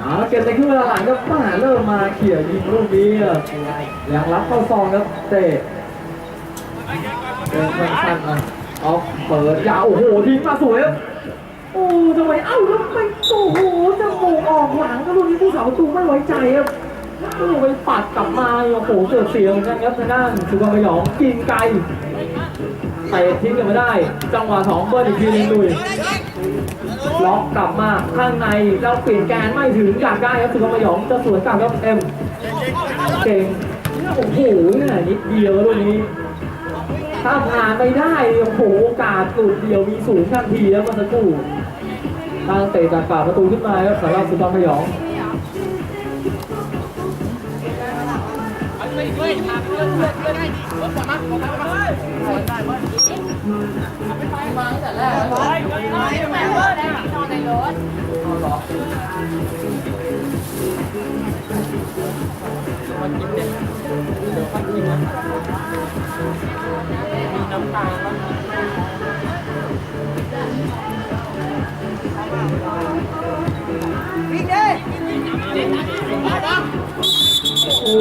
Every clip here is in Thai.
เอาละเกมในครึ่งเวลาหลังครับมาเริ่มมาเขี่ยยิงลูกนี้อะยังรับเข้าซองครับเตะเดินสั้นๆมาออกเปิดยาวโอ้โหทิ้งมาสวยครับโอ้ทำไมเอ้าแล้วไปโอ้โหจะโมงออกหลังก็ลูกนี้ผู้สาวตูไม่ไว้ใจครับโอ้ไปปัดกลับมาโอ้โหเกิดเสียงกันครับทางด้านสุวรรณยองกินไกล เตะทิ้งกันไม่ได้ จังหวะสองเบิร์นอีกทีหนึงลุยล็อกกลับมาข้างในแล้วเปลี่ยนแกนไม่ถึงกากได้ครับสุกรมยองจะสวนกลับครับเอ็มเก่งโอ้โหเนี่ยนิดเดียวลูกนี้ ถ้าผ่านไม่ได้โอ้โหโอกาสหลุดเดียวมีสูงทันทีแล้วมื่อสักครู่ตั้งเตะจากปาประตูขึ้นมาครับสำหรับสุ กรมยองวิ่งดิโอ้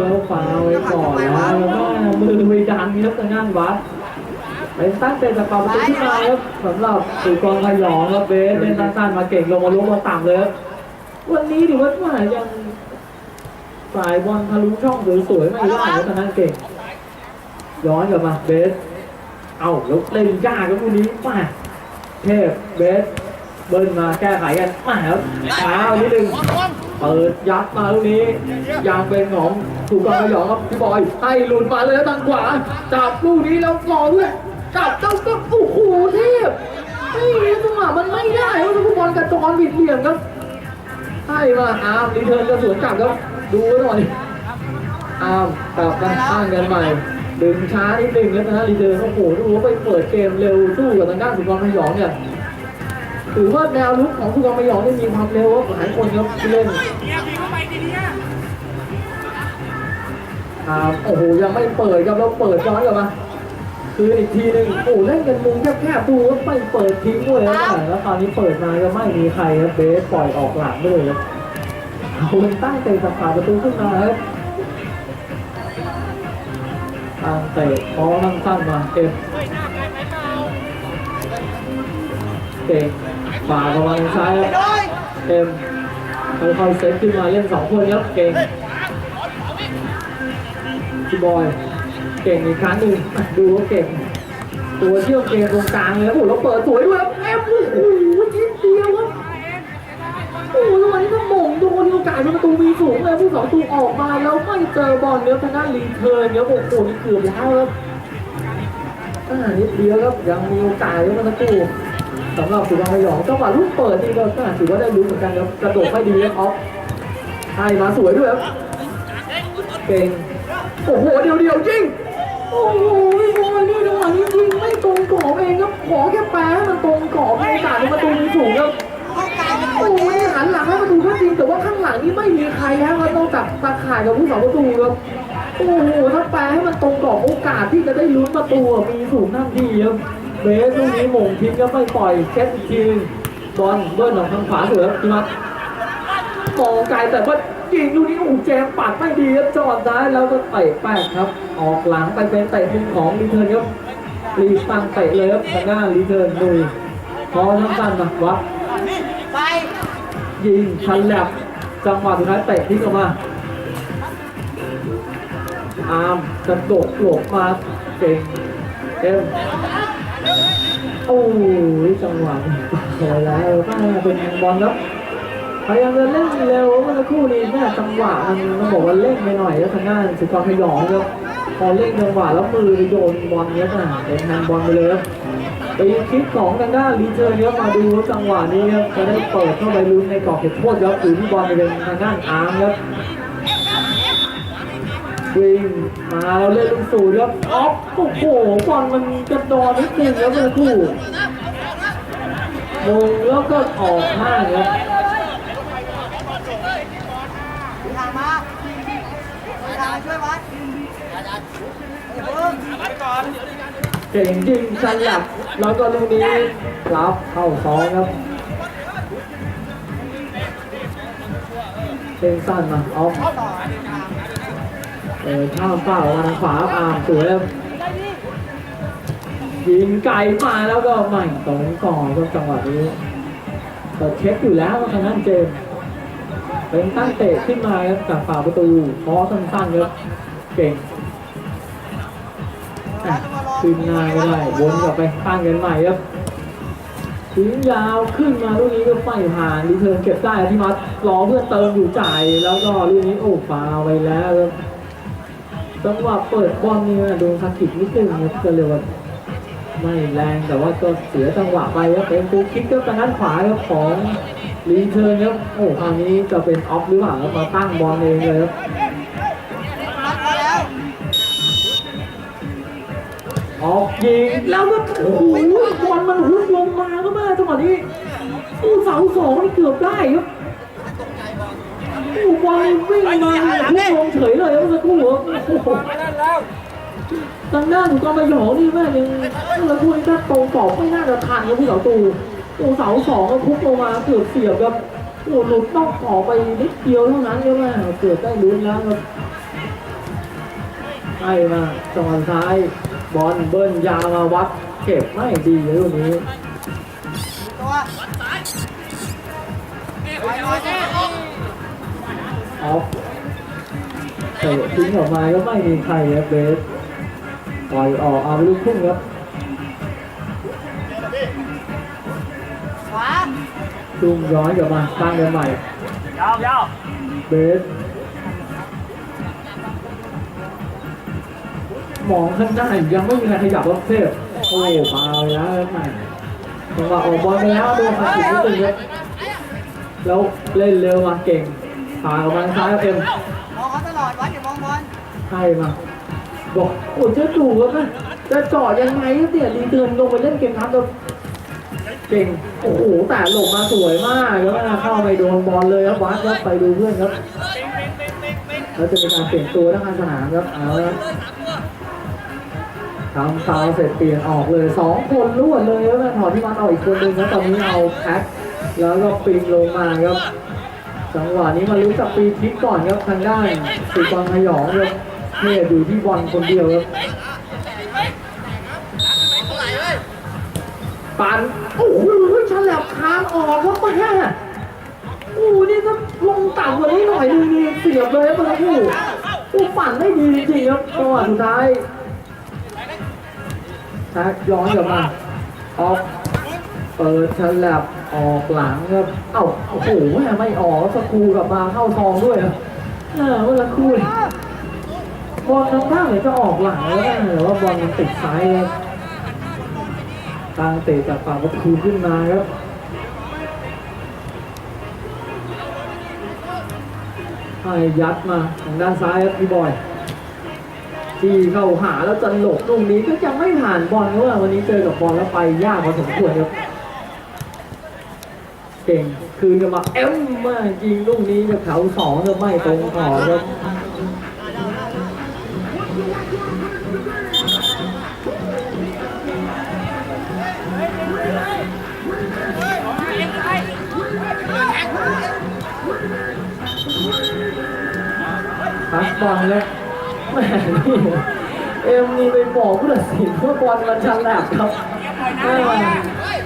แล้วฟาวไว้ก่อนแล้วแล้วก็มือไปดันครับทางด้านวัดไปตั้งเตะจากปากประตูขึ้นมาครับสำหรับสุกรพยองครับเบสเล่นสั้นๆมาเก่งลงมาลุกมาต่ำเลยครับวันนี้ถือว่าว่ายังสายบอลทะลุช่องสวยๆไม่ได้ครับทางด้านเก่งย้อนกลับมาเบสเอาแล้วเล่นยากครับคู่นี้มาเทพเบสเบิ้ลมาแก้ไขกันมาครับช้านิดนึง เปิดยัดมาลูกนี้ยังเป็นของถูกกองกระหยองครับพี่บอยให้หลุดมาเลยทางขวาจับลูกนี้แล้วรอด้วยจับเจ้าก็โอ้โหเทพไม่จังหวะมันไม่ได้ครับทุกบอลกระจรบิดเหลี่ยมครับให้มาอาร์มรีเทิร์นจะสวนกลับครับดูไว้หน่อยอ้าวกลับมาตั้งกันใหม่ดึงช้านิดนึงแล้วนะรีเดิร์นโอ้โหดูว่าไปเปิดเกมเร็วสู้กับทางด้านสุพรรณพยองเนี่ย ถือว่าแนวลุกของสุพรรณพยองนี่มีความเร็วกว่าหลายคนครับที่เล่นอ่าโอ้โหยังไม่เปิดครับแล้วเปิดย้อนกลับมาคืออีกทีหนึ่งโอ้โหเล่นกันมุมแคบๆดูว่าไม่เปิดทิ้งด้วยนะแล้วตอนนี้เปิดมาก็ไม่มีใครครับเบสปล่อยออกหลังไปเลยครับเอาเป็นตั้งเตะสับขาประตูขึ้นมาครับทางเตะพอนั่งสั้นมาเอ็มเก่ง ฝ่าประมาณซ้ายครับโดยเอ็มค่อยๆเซตขึ้นมาเล่นสองคนครับเก่งพี่บอยเก่งอีกครั้งหนึ่งอะดูว่าเก่ง ตัวเชี่ยวเกมตรงกลางเลยครับโอ้โหแล้วเปิดสวยด้วยครับเอ็มโอ้โหชิ้นเดียวครับโอ้โหแล้ววันนี้ก็หม่งโดนโอกาสเป็นประตูมีสูงเลยผู้สองประตูออกมาแล้วไม่เจอบอลเนี้ยทางด้านรีเทิร์นเนี้ยโอ้โหนี่เกือบแล้วครับอ่านิดเดียวครับยังมีโอกาสอยู่เมื่อสักครู่ สำหรับสุวรรณพยองจังหวะลูกเปิดนี่ก็น่าถือว่าได้รู้นเหมือนกันครับกระโดดไม่ดีครับออฟให้มาสวยด้วยครับเก่งโอ้โหเดียวเดียวจริงโอ้โหบอลนี่จังหวะนี้ยิงไม่ตรงกรอบเองครับขอแค่แปะให้มันตรงกรอบมีโอกาสในประตูมีสูงครับโอ้โหหันหลังให้ประตูก็จริงแต่ว่าข้างหลังนี่ไม่มีใครแล้วครับนอกจากตาข่ายกับผู้สาประตูครับโอ้โหถ้าแปลให้มันตรงกรอบโอกาสที่จะได้ลุ้นประตูมีสูงนั่นทีครับ เบสลูกนี้หม่งทิ้งก็ไม่ปล่อยเช็ดอีกทีนึงบอลเบิ้ลออกทางขวาสวยครับพี่มัดมองไกลแต่ว่ายิงลูกนี้โอ้โหแจมปัดไม่ดีครับจอดซ้ายแล้วก็เตะแปกครับ ออกหลังไปเป็นเตะมุมของรีเทิร์นครับรีตั้งเตะเลยครับทางหน้ารีเทิร์นลุยพอสั้นนะวัดไปยิงชันแลบจังหวะสุดท้ายเตะทิ้งออกมาอาร์มกระโดดหลบมาเก่งเอ็ม โอ้ยจังหวะสวยแล้วป้าเป็นบอลครับพยายามจะเล่นเร็วเมื่อสักครู่นี้แม่จังหวะมันต้องบอกว่าเล่นไปหน่อยแล้วทางด้านสุกรพยองครับพอเล่นจังหวะแล้วมือไปโดนบอลเนี้ยน่ะเป็นแฮนบอลไปเลยครับไปคลิปของทางด้านลีเจอร์เนี่ยมาดูจังหวะนี้ครับจะได้เปิดเข้าไปลุ้นในกรอบเขตโทษครับหรือที่บอลจะเป็นทางด้านอาร์มครับ วิ่งมาแล้วเล่นลูกสูดครับออฟโอ้โหบอลมันกระดอนนิดนึงครับเมื่อสักครู่มงแล้วก็ออกห้างครับทางมาทางช่วยวัดเก่งจริงชันหลับแล้วก็ลูกนี้รับเข้าสองครับเล่นสั้นมาออฟ เออข้ามเป้าทางขวาอาร์มสวยแล้วยิงไกลมาแล้วก็ใหม่ตรงก่อนก็จังหวะนี้แต่เช็คอยู่แล้วทางนั้นเจมส์เป็นตั้งเตะขึ้นมาครับจากฝ่าประตูพอสั้นๆครับเก่งขึ้นหน้าไม่ได้วนกลับไปตั้งกันใหม่ครับทิ้งยาวขึ้นมาลูกนี้ก็ไม่ผ่านรีเทิร์นเก็บได้ที่มัดรอเพื่อเติมอยู่จ่ายแล้วก็ลูกนี้โอ้ฟาวไปแล้วครับ จังหวะเปิดบอลนี่โดนคากิดนิดนึงครับก็เลยว่าไม่แรงแต่ว่าก็เสียจังหวะไปครับเป็นฟูคิกก็ทางด้านขวาครับของรีเทิร์นครับโอ้คราวนี้จะเป็นออฟหรือเปล่าครับมาตั้งบอลเองเลยครับออกยิงแล้วก็โอ้โหบอลมันหุบลงมาก็มาจังหวะนี้อู้เสาสองนี่เกือบได้ครับ อู้บอลวิ่งมาหลงเฉยเลยเมื่อสักครู่ครับโอ้โหทางด้านของกองมาหยองนี่แม่ยังแล้วคุณถ้ตรงกรอบไม่น่าจะทันครับผู้เสาตูโอ้เสาสองก็พุกลงมาเกือบเสียบครับโอ้หลุดนอกกรอบไปนิดเดียวเท่านั้นครับแม่เกือบได้ลุ้นแล้วครับใช่มาจังหวะซ้าย บอลเบิ้ลยาวมาวัด เก็บไม่ดีเลยลูกนี้ตัวไปหน่ อยแน่อฟเตะทิ้งออกมาก็ไม่มีใครครับเบสปล่อยออกเอาลูกทุ่งครับขวาทุ่งย้อนกลับมาตั้งกันใหม่ยาวยาวเบสมองข้างหน้ายังไม่มีใครขยับรถเทพโอ้ฟาวล์แล้วแม่จังหวะออกบอลไปแล้วโดนขัดขืนนิดนึงครับแล้วเล่นเร็วมาเก่ง ผ่านออกมาทางซ้ายครับเอ็มมองเขาตลอดวัดอย่ามองบอลให้มาบอกโอ้เจ้าจู่ครับนะจะเจาะยังไงครับเนี่ยรีเทิร์นลงไปเล่นเกมทัพแล้วเก่งโอ้โหแต่หลบมาสวยมากแล้วนะเข้าไปโดนบอลเลยครับวัดครับไปดูเพื่อนครับแล้วจะมีการเปลี่ยนตัวทั้งการสนามครับเอาละทำฟาวล์เสร็จเปลี่ยนออกเลยสองคนรวดเลยแล้วก็ถอดที่มันเอาอีกคนหนึ่งแล้วตอนนี้เอาแพ็คแล้วก็ปีนลงมาครับ จังหวะนี้มาลุ้นกับปีคิกก่อนครับทางด้านสีกองขยองครับเนี่ยอยู่ที่บอลคนเดียวครับปันโอ้โหฉลับคางออกครับแม่โอ้โหนี่ถ้าลงต่ำกว่านี้หน่อยนึงนี่เสียบเลยครับเมื่อกี้โอ้ปั่นได้ดีจริงๆครับจังหวะสุดท้ายแท็กย้อนกลับมาออก เปิดฉลับออกหลังครับ เอ้าโอ้โหแม่ไม่ออกสกูกลับมาเข้าซองด้วยครับเออเมื่อสักครู่นี่บอลทางข้างเหมือนจะออกหลังแล้วนะแต่ว่าบอลมันติดซ้ายครับทางเตะจากฝั่งประตูขึ้นมาครับให้ยัดมาทางด้านซ้ายครับพี่บอยที่เข้าหาแล้วจะหลบตรงนี้ก็ยังไม่ผ่านบอลเพราะว่าวันนี้เจอกับบอลแล้วไปยากพอสมควรครับ เก่งคืนกันมาเอ็มมายิงลูกนี้จะเขาสองจะไม่ตรงต่อครับพักบอลแล้วแหมนี่เอ็มนี่ไปบอกผู้ตัดสินว่าบอลมันฉลับครับแม่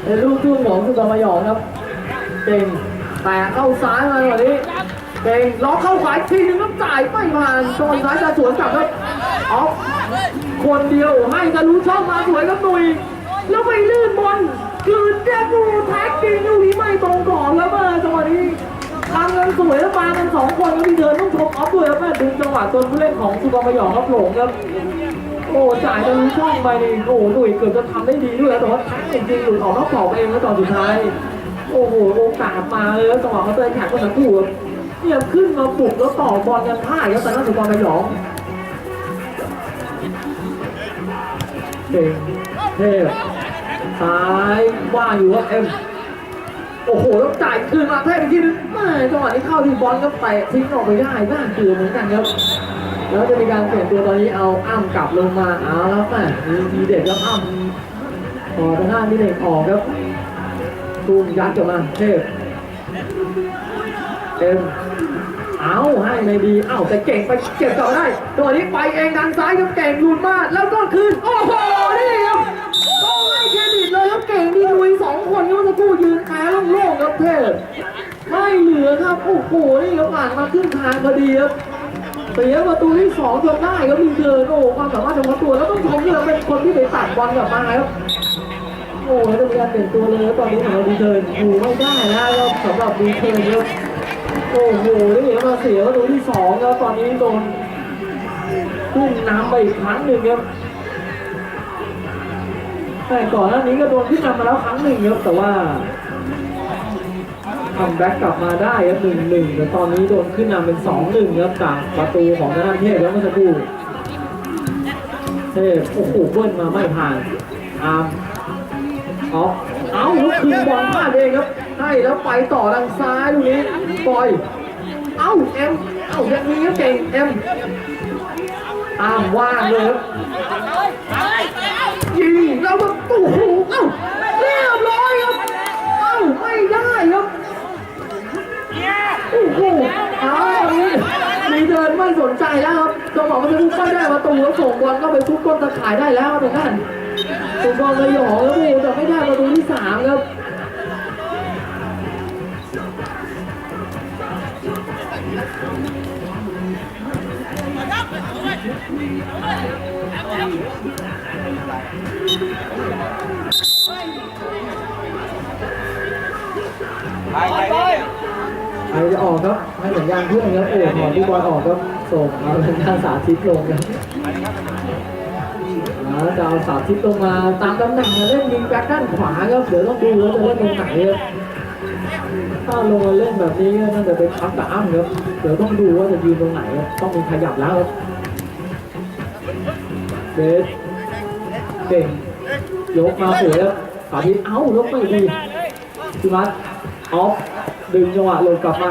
เป็นลูกทุ่งของสุกรมายองครับ เก่งแต่เข้าซ้ายมาวันนี้เก่งล็อกเข้าขวาอีกทีนึงแล้วจ่ายไม่ผ่านโดนซ้ายจะสวนกลับครับออฟคนเดียวให้ทะลุช่องมาสวยครับหนุ่ยแล้วไปลื่นบอลกลืนแจ็คดูแท็กจริงลูกนี้ไม่ตรงกรอบแล้วมาจังหวะนี้ทำกันสวยแล้วมากันสองคนแล้วที่เดินต้องชมออฟด้วยครับแม่ดึงจังหวะตัวผู้เล่นของสุกรมายองครับหลงครับโอ้จ่ายทะลุช่องไปนี่โอ้หนุ่ยเกือบจะทำได้ดีด้วยแต่ว่าแท็กจริงๆหลุดออกนอกกรอบเองแล้วตอนสุดท้าย โอ้โหโอกาสมาเลยแล้วจังหวะเขาเตะแท็กก็สักครู่ครับเนี่ยขึ้นมาบุกแล้วต่อบอลกันพ่ายครับแต่นั่นสุกรมายองเก่งเทพซ้ายว่างอยู่ครับเอ็มโอ้โหแล้วจ่ายคืนมาเทพอีกทีนึงแม่จังหวะนี้เข้าที่บอลก็เตะทิ้งออกไปได้น่าเกลือเหมือนกันครับแล้วจะมีการเปลี่ยนตัวตอนนี้เอาอ้ำกลับลงมาเอาแล้วแม่มีมีเด็กครับอ้ำต่อทางหน้ามีเด็กออกครับ ตูมยัดกลับมาเทพเอ็มเอาให้ไม่ดี เอ้าแต่เก่งไปเก็บกลับมาได้ตัวนี้ไปเองทางซ้ายครับเก่งหลุดมาแล้วก็คืน โอ้โห นี่ครับต้องให้เครดิตเลยครับเก่งดีลุยสองคนครับเมื่อสักครู่ยืนแพ้โล่งๆครับเทพไม่เหลือครับ โอ้โห นี่ครับผ่านมาครึ่งทางพอดีครับเสียประตูที่สองจนได้ครับมีเดินโอ้ความสามารถเฉพาะตัวแล้วต้องชมที่เราเป็นคนที่ไปตัดบอลกลับมาครับ โอ้โหต้องมีการเปลี่ยนตัวเลยตอนนี้ของเราดีเทิร์นอยู่ไม่ได้นะครับสำหรับดีเทิร์นครับโอ้โหนี่มาเสียประตูที่สองแล้วตอนนี้โดนขึ้นน้ำไปอีกครั้งหนึ่งครับแต่ก่อนหน้านี้ก็โดนขึ้นนำมาแล้วครั้งหนึ่งครับแต่ว่าทำแบ็กกลับมาได้ครับหนึ่งหนึ่งแต่ตอนนี้โดนขึ้นนำเป็นสองหนึ่งครับจากประตูของธนาเทพแล้วเมื่อสักครู่เทพโอ้โหเบิ้ลมาไม่ผ่านอาร์ม เอาเอาลุกคืนบอลพลาดเองครับให้แล้วไปต่อทางซ้ายลูกนี้ปล่อย เอาเอ็มเอาอย่างนี้ก็เก่งเอ็มอามว่างเลยครับยิงแล้วก็โอ้โหเอ้าเรียบร้อยครับเอ้าไม่ได้ครับโอ้โหเอาอย่างนี้มีเดินไม่สนใจแล้วครับจังหวะมันจะพุ่งไม่ได้ประตูแล้วส่งบอลเข้าไปทุกก้นตะข่ายได้แล้วครับตรงนั้ นสุกองระยองครับโอ้แต่ไม่ได้ประตูที่สามครับไปไปไปใครจะออกครับให้สัญญาณเพื่อนครับโอ้ถอนที่บอลออกครับส่งเอาสัญญาณสาธิตลงครับ แล้วจะเอาสาธิตลงมาตามตำแหน่งมาเล่นยิงแบ็คด้านขวาครับเดี๋ยวต้องดูว่าจะเล่นตรงไหนครับถ้าลงมาเล่นแบบนี้น่าจะเป็นพักกับอ้ำครับเดี๋ยวต้องดูว่าจะยืนตรงไหนครับต้องมีขยับแล้วครับเบสเก่งยกมาสวยครับสาธิตเอ้ายกไม่ดีพี่มัดออฟดึงจังหวะลงกลับมา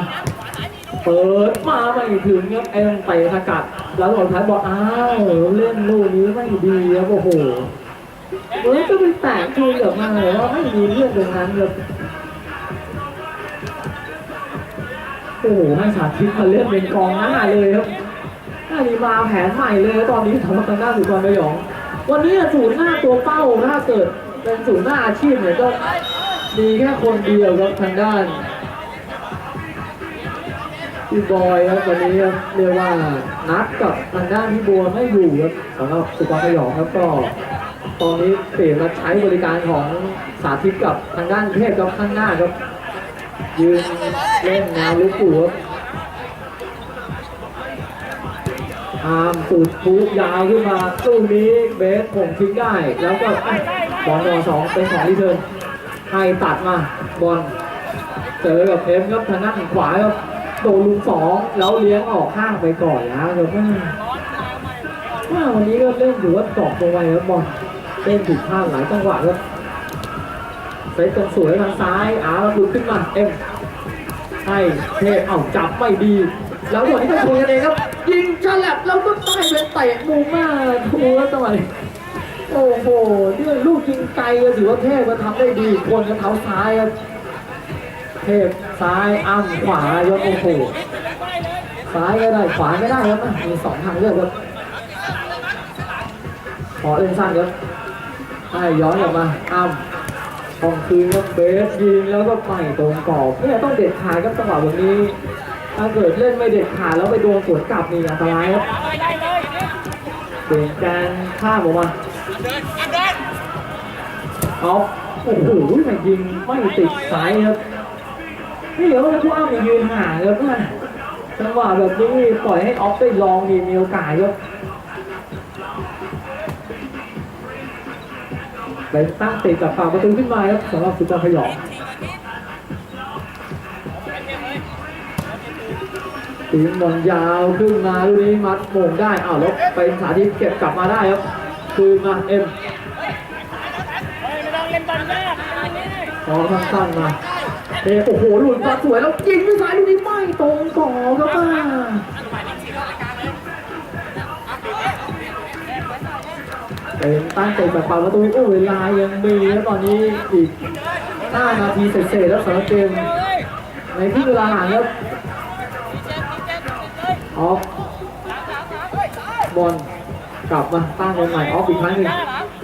เปิดมาไม่ถึงครับไอ้ต้องไปสกัด แล้วหลอดท้ายบอกอ้าวเล่นลูกนี้ไม่ดีครับโอ้โหเหมือจะเป็นแตกคืนกลับมาเลยว่าไม่มีเรื่องตรงนั้นครับโอ้โหให้สาธิตมาเล่นเป็นกองหน้าเลยครับน่าดีมาแผนใหม่เลยตอนนี้สำหรับทางด้านสุพรรณระยอง วันนี้ศูนย์หน้าตัวเป้าถ้าเกิดเป็นศูนย์หน้าอาชีพเนี่ยก็มีแค่คนเดียวครับทางด้าน พี่บอยครับวันนี้ครับเรียกว่านัดกับทางด้านพี่บัวไม่อยู่ครับสำหรับสุพรรณสยองครับก็ตอนนี้เปลี่ยนมาใช้บริการของสาธิตกับทางด้านเทพครับข้างหน้าครับ ยืนเล่นแนวลุกอยู่ครับอามสูดทุกยาวขึ้นมาตู้นี้เบสผมทิ้งได้ แล้วก็อะบอลต่อสองเป็นสองที่เทิร์นให้ตัดมาบอลเจอกับเอ็มครับทางด้านขวาครับ โดนลุงสองแล้วเลี้ยงออกข้างไปก่อนแล้วครับว่าว่าวันนี้ก็เล่นถือว่าตอกตรงไวครับบอลเล่นผิดพลาดหลายจังหวะครับเซตตรงสวยทางซ้ายอาร์ตลุกขึ้นมาเอ็มให้เทพเอ้าจับไม่ดี แล้ววันนี้ก็ชนกันเองครับ ยิงฉลับแล้วก็ใต้เป็นเตะมุมมากทูแล้วจังหวะโอ้โหเนี่ยลูกยิงไกลก็ถือว่าเทพก็ทำได้ดีคนกับเท้าซ้ายครับ เทพซ้ายอ้ำขวายกโอ้โหซ้ายก็ได้ขวาไม่ได้ครับมีสองทางเลือกครับขอเล่นสั้นครับให้ย้อนกลับมาอ้ำของคืนครับเบสยิงแล้วก็ไปตรงกรอบเนี่ยต้องเด็ดขาดครับจังหวะแบบนี้ ถ้าเกิดเล่นไม่เด็ดขาดแล้วไปโดนสวนกลับนี่อันตรายครับเปลี่ยนการข้ามออกมาเอาโอ้โหแต่ยิงไม่ติดสายครับ นี่เดี๋ยวนะผู้อ้ามยืนห่างครับเพื่อนจังหวะแบบนี้ปล่อยให้ออฟได้ลองดีมีโอกาสครับไปตั้งเตะจากฝั่งประตูขึ้นมาครับสำหรับสุจาพยองตีบอลยาวขึ้นมาลูกนี้มัดโมงได้อ้าวแล้วไปสาธิตเก็บกลับมาได้ครับคืนมาเอ็มไม่ต้องเล่นบอลยากพอสั้นๆมา โอ้โหหลุดมาสวยแล้วยิงด้วยซ้ายลูกนี้ไม่ตรงต่อครับป้าเป็นตั้งเตะแบบเป่าประตูโอ้เวลายังมีแล้วตอนนี้อีก5นาทีเศษแล้วสำหรับเกมในที่เวลาหลังครับออฟบอลกลับมาตั้งบอลใหม่ออฟอีกครั้งหนึ่ง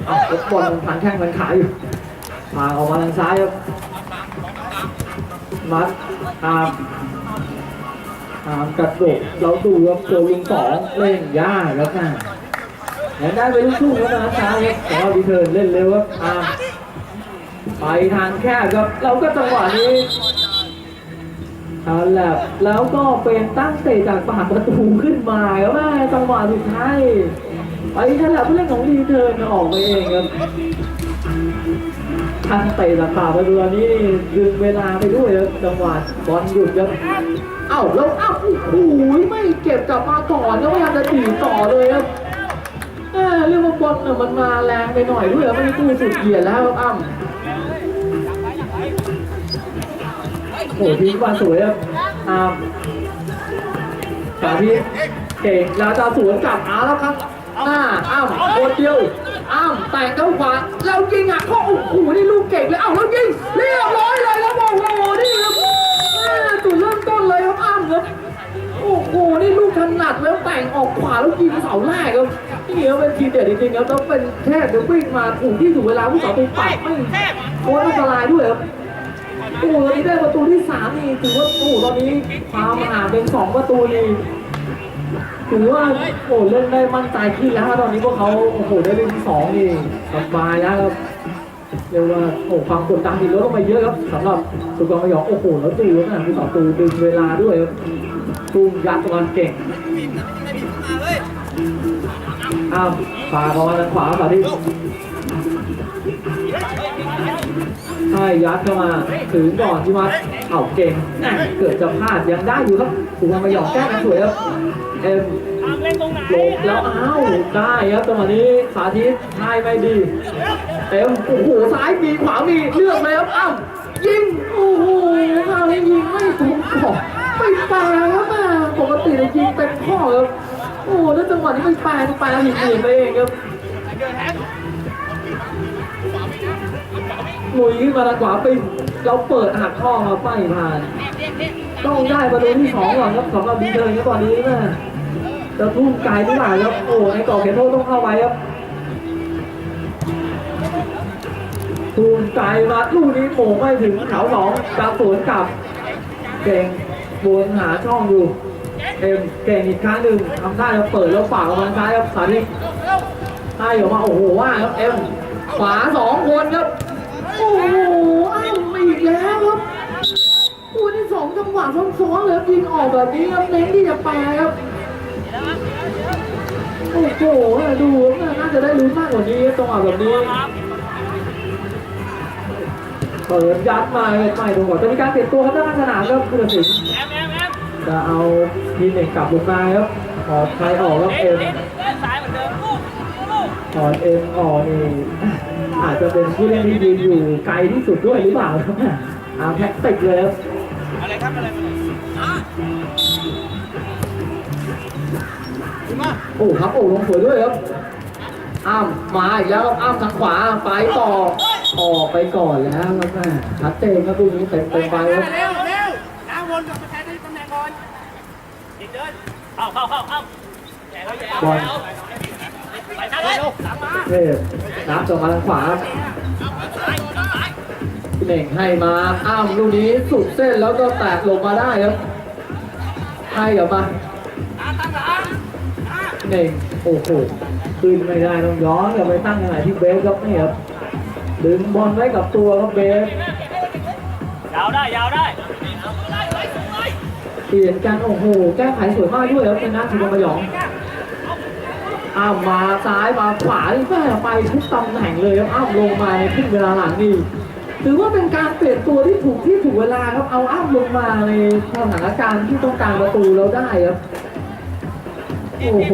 เอาแล้วบอลมันพันแข้งพันขาอยู่พาออกมาทางซ้ายครับ มัดตามตามกระโดดเราดูครับตัวลุงสองเล่นยากแล้วค่ะแล้วได้ไปลูกทุ่งแล้วนะซ้ายครับแต่ว่าดีเทิร์นเล่นเร็วครับตามไปทางแคบครับ เราก็จังหวะนี้เอาล่ะแล้วก็เป็นตั้งเตะจากปากประตูขึ้นมาครับแม่จังหวะสุดท้ายไปฉลับผู้เล่นของดีเทิร์นออกไปเองครับ ทันเตะจากปากประตูอันนี้ดึงเวลาไปด้วยครับจังหวะบอลหยุดครับเอ้าแล้วเอ้าโอ้โหไม่เก็บกลับมาก่อนแล้วพยายามจะดีต่อเลยครับเออเรื่องว่าบอลน่ะมันมาแรงไปหน่อยด้วยครับไม่ได้ตู้สุดเหยียดแล้วอ้ำโอ้โหทีมมาสวยครับอ้ามสาธิตเก่งแล้วจะสวนกลับอาแล้วครับหน้าอ้ามคนเดียว อ้ามแต่งเข้าขวาแล้วยิงอะก็โอ้โหนี่ลูกเก่งเลยเอ้าแล้วยิงเรียบร้อยเลยแล้วโอ้โหนี่ครับจุดเริ่มต้นเลยครับอ้ามครับโอ้โหนี่ลูกถนัดแล้วแต่งออกขวาแล้วยิงเสาแรกครับนี่เป็นทีเด็ดจริงๆครับแล้วเป็นแค่เดี๋ยววิ่งมาถูกที่ถูกเวลาผู้สาวไปปัดไม่โคตรอันตรายด้วยครับโอ้โหตอนนี้ได้ประตูที่สามนี่ถือว่าโอ้โหตอนนี้พามาหาเป็นสองประตูนี่ ถือว่าโอ้โหเล่นได้มั่นใจขึ้นแล้วตอนนี้พวกเขาโอ้โหได้เล่นที่สองนี่สบายแล้วครับเรียกว่าโอ้ความกดดันนี่ลดลงไปเยอะครับสำหรับสุกรมยองโอ้โหแล้วตีนะคือต่อตูดึงเวลาด้วยครับตุ้มยัดตะวันเก่งอ้าวฝาบอลทาขวาฝาที่ใช่ยัดเข้ามาถึงก่อนที่วัดเอาเก่งเกิดจะพลาดยังได้อยู่ครับสุวรรณมายองแก้กันสวยครับ เอ็มทำเล่นตรงไหนหลบแล้วอ้าวได้ครับจังหวะนี้สาธิตให้ไม่ดี เอ็มโอ้โหซ้ายมีขวามีเลือกเลยครับอ้าวยิงโอ้โหคราวนี้ยิงไม่ถูกขอบไม่แปลครับแม่ปกติเนี่ยยิงเต็มข้อครับโอ้โหแล้วจังหวะนี้ไม่แปลไม่แปลหินหินไปเองครับลุยขึ้นมาทางขวาปิงเราเปิดหักข้อมาไปผ่าน ต้องได้ประตูที่สองก่อนครับสำหรับดีเดินครับตอนนี้นะ จะทุ่มไกลหรือเปล่าครับโอ้ในกรอบเขตโทษต้องเข้าไว้ครับทุ่มไกลมาลูกนี้โป่ไม่ถึงแถวสองกาสวนกลับเก่งบนหาช่องอยู่เอ็มเก่งอีกครั้งหนึ่งทำได้แล้วเปิดแล้วฝาออกมาซ้ายครับสาธิตให้ออกมาโอ้โหว่าครับเอ็มขวาสองคนครับโอ้โหอ้าวอีกแล้วครับโอ้นี่สองจังหวะซ้อนๆเลยยิงออกแบบนี้ครับเน้นที่จะแปลครับ โอ้โหดูน่าจะได้ลุ้นมากกว่านี้ครับจังหวะแบบนี้เปิดยัดมาไม่ตรงก่อนจะมีการเปลี่ยนตัวครับด้านสนามครับคุณสิงห์แอมแอมแอมจะเอาทีมเด็กกลับลงมาครับออกใครออกครับเล่เอ็นมเล่นเล่นซ้ายเหมือนเดิมลูกลูกถอนเอ็มออกนี่อาจจะเป็นผู้เล่นที่ยืนอยู่ไกลที่สุดด้วยหรือเปล่าครับอาแท็กติกเลยครับอะไรครับอะไร โอ้ครับโอ้ลงสวยด้วยครับอ้ามมาอีกแล้วอ้ามทางขวาไปต่อออกไปก่อนแล้วครับแม่ชัดเจนครับลูกนี้เต็มเต็มไปครับเร็วเร็วน้ำวนกับแทนที่ตำแหน่งก่อนดิเดินเข้าเข้าเข้าเข้าแย่แล้วแย่บอลแล้วไปทางไหนลูกหลังมาเทพนับจบมาทางขวาเน่งให้มาอ้ามลูกนี้สุดเส้นแล้วก็แตะลงมาได้ครับให้กลับมา เน่งโอ้โหขึ้นไม่ได้ต้องย้อนกลับไปตั้งยังไงที่เบสครับนี่ครับดึงบอลไว้กับตัวครับเบสยาวได้ยาวได้เปลี่ยนกันโอ้โหแก้ไขสวยมากด้วยครับเป็นนักทีมมายองอ้าวมาซ้ายมาขวานี่แม่ไปทุกตำแหน่งเลยครับอ้าวลงมาในครึ่งเวลาหลังนี่ถือว่าเป็นการเปลี่ยนตัวที่ถูกที่ถูกเวลาครับเอาอ้าวลงมาในสถานการณ์ที่ต้องการประตูแล้วได้ครับ โอ้โห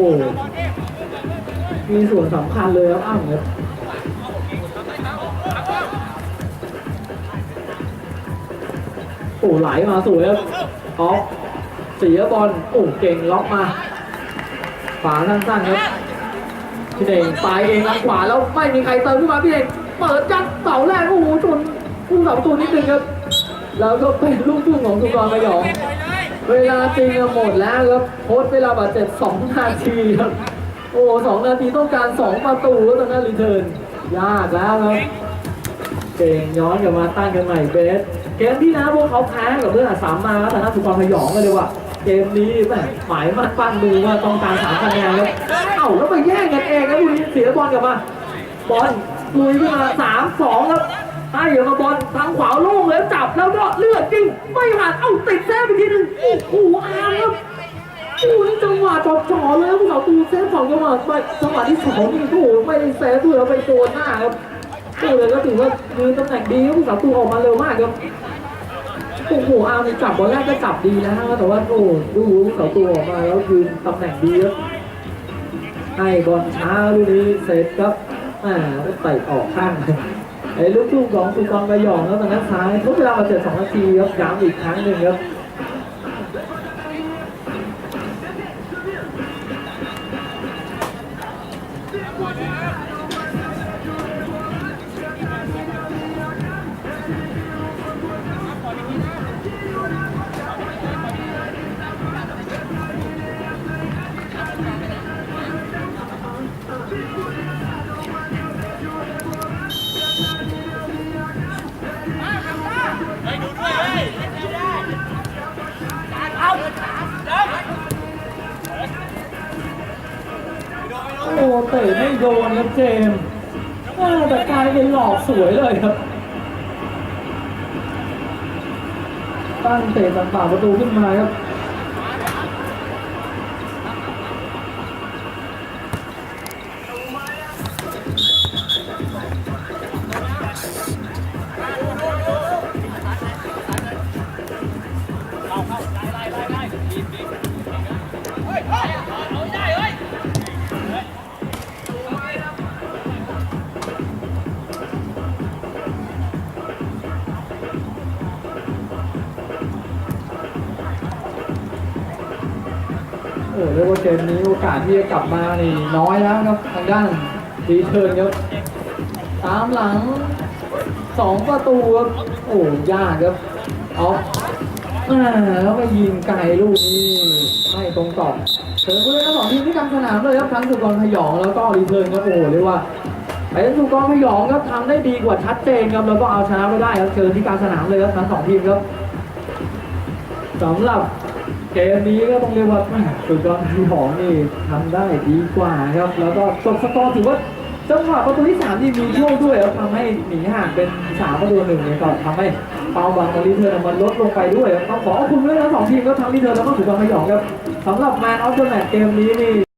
มีส่วนสำคัญเลยครับอ้าวครับโอ้ไหลมาสวยครับออฟเสียบอลโอ้เก่งล็อกมาขวาสั้นๆครับพี่เด่งไปเองทางขวาแล้วไม่มีใครเติมขึ้นมาพี่เด่งเปิดจัดเสาแรกโอ้โหชนผู้สาประตูนิดนึงครับ แล้วก็เป็นลูกทุ่งของสุกรมายอง เวลาจริงหมดแล้วครับโค้ชเวลาบาดเจ็บ2นาทีครับโอ้สองนาทีต้องการ 2 ประตูแล้วตอนนั้นรีเทิร์นยากแล้วครับเก่งย้อนกลับมาตั้งกันใหม่เบสเกมที่นะพวกเขาแพ้กับเรื่องสามมาแล้วแต่น่าสุกรพยองกันเลยว่ะเกมนี้แหมหมายมั่นปั้นมือว่าต้องการสามคะแนนแล้วเอ้าแล้วไปแย่งกันเองนะดูนี่เสียบอลกลับมาบอลลุยขึ้นมาสามสองครับ ให้เหยื่อมาบอลทางขวาโล่งเลยจับแล้วก็เลือดจริงไม่ผ่านเอ้าติดแซฟอีกทีหนึ่งโอ้โหอาร์ครับโอ้โหนี่จังหวะจ่อจ่อเลยครับผู้สาวตูเซฟสองจังหวะไปจังหวะที่สองนี่โอ้โหไม่ได้เซฟด้วยแล้วไปโดนหน้าครับโอ้เลยก็ถือว่ายืนตำแหน่งดีครับผู้สาวตูออกมาเร็วมากครับโอ้โหอาร์มนี่จับบอลแรกก็จับดีนะครับแต่ว่าโอ้โหดูผู้สาวตูออกมาแล้วยืนตำแหน่งดีครับให้บอลช้าลูกนี้เสร็จครับอ่าก็เตะออกข้าง ไอ้ลูกทุ่งของสุกรกระยองแล้วตอนนั้นซ้ายทุกเวลามาเจ็ดสองนาทีครับย้ำอีกครั้งหนึ่งครับ เตะไม่โดนครับเจมแต่กลายเป็นหลอกสวยเลยครับ ตั้งเตะต่างๆประตูขึ้นมาครับ ที่จะกลับมานี่น้อยแล้วครับทางด้านดีเทิร์นครับตามหลังสองประตูครับโอ้ยากครับเอาแล้วก็ยิงไกลลูกนี้ไม่ตรงกรอบเชิญผู้เล่นทั้งสองทีมที่กลางสนามเลยครับทั้งสุกรพยองแล้วก็รีเทิร์นครับโอ้โหเรียกว่าไอ้สุกรพยองครับทำได้ดีกว่าชัดเจนครับแล้วก็เอาชนะไม่ได้ครับเชิญที่กลางสนามเลยครับทั้งสองทีมครับสำหรับ เกมนี้ก็ต้องเรียกว่าสุดยอดที่หองนี่ทำได้ดีกว่าครับ แล้วก็จบสกอร์ถือว่าจังหวะประตูที่สามนี่มีโชคด้วยแล้วทำให้หนีห่างเป็นสามประตูหนึ่งเนี่ยก็ทำให้เปาบังกับลีเทอร์มันลดลงไปด้วยครับต้องขอขอบคุณด้วยทั้งสองทีมก็ทั้งรีเทอร์แล้วก็สุดยอดพยองครับสำหรับแมนออฟเดอะแมตช์เกมนี้นี่